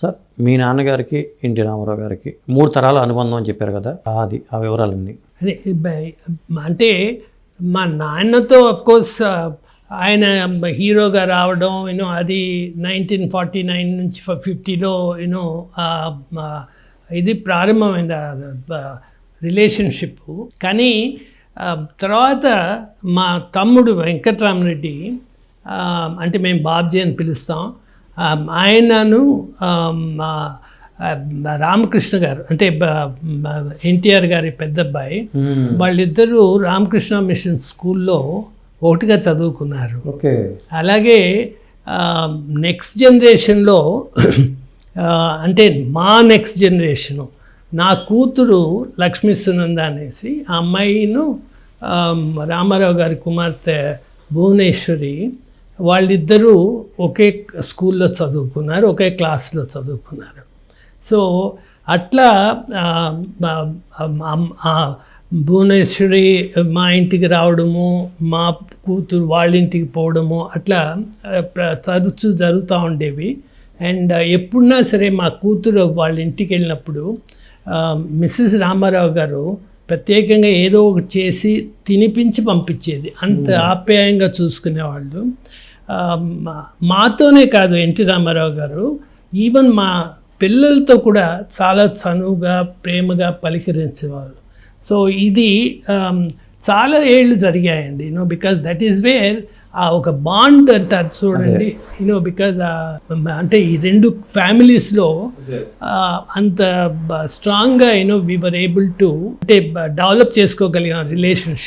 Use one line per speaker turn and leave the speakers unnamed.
Sir మీ నాన్నగారికి NT Ramarao గారికి మూడు తరాల అనుబంధం అని చెప్పారు కదా అది ఆ వివరాలన్నీ.
అదే అంటే మా నాన్నతో కోర్స్ ఆయన హీరోగా రావడం యూనో అది నైన్టీన్ ఫార్టీ నైన్ నుంచి ఫిఫ్టీలో యూనో ఇది ప్రారంభమైంది రిలేషన్షిప్ కానీ తర్వాత మా తమ్ముడు వెంకట్రామరెడ్డి అంటే మేము బాబ్జీ అని పిలుస్తాం. ఆయనను రామకృష్ణ గారు అంటే ఎన్టీఆర్ గారి పెద్ద అబ్బాయి వాళ్ళిద్దరూ రామకృష్ణ మిషన్ స్కూల్లో ఒకటిగా చదువుకున్నారు. అలాగే నెక్స్ట్ జనరేషన్లో అంటే మా నెక్స్ట్ జనరేషను నా కూతురు లక్ష్మీ సునంద అనేసి ఆ అమ్మాయిను రామారావు గారి కుమార్తె భువనేశ్వరి వాళ్ళిద్దరూ ఒకే స్కూల్లో చదువుకున్నారు ఒకే క్లాస్లో చదువుకున్నారు. సో అట్లా భువనేశ్వరి మా ఇంటికి రావడము మా కూతురు వాళ్ళ ఇంటికి పోవడము అట్లా తరచూ జరుగుతూ ఉండేవి. అండ్ ఎప్పుడున్నా సరే మా కూతురు వాళ్ళ ఇంటికి వెళ్ళినప్పుడు మిస్సెస్ రామారావు గారు ప్రత్యేకంగా ఏదో ఒకటి చేసి తినిపించి పంపించేది. అంత ఆప్యాయంగా చూసుకునేవాళ్ళు. మాతోనే కాదు ఎన్టీ రామారావు గారు ఈవెన్ మా పిల్లలతో కూడా చాలా చనువుగా ప్రేమగా పలికరించేవారు. సో ఇది చాలా ఏళ్ళు జరిగాయండి. You know because that is where ఆ ఒక బాండ్ అంటారు చూడండి. యూనో బికాజ్ అంటే ఈ రెండు ఫ్యామిలీస్లో అంత స్ట్రాంగ్గా you know we were able to అంటే డెవలప్ చేసుకోగలిగాం రిలేషన్షిప్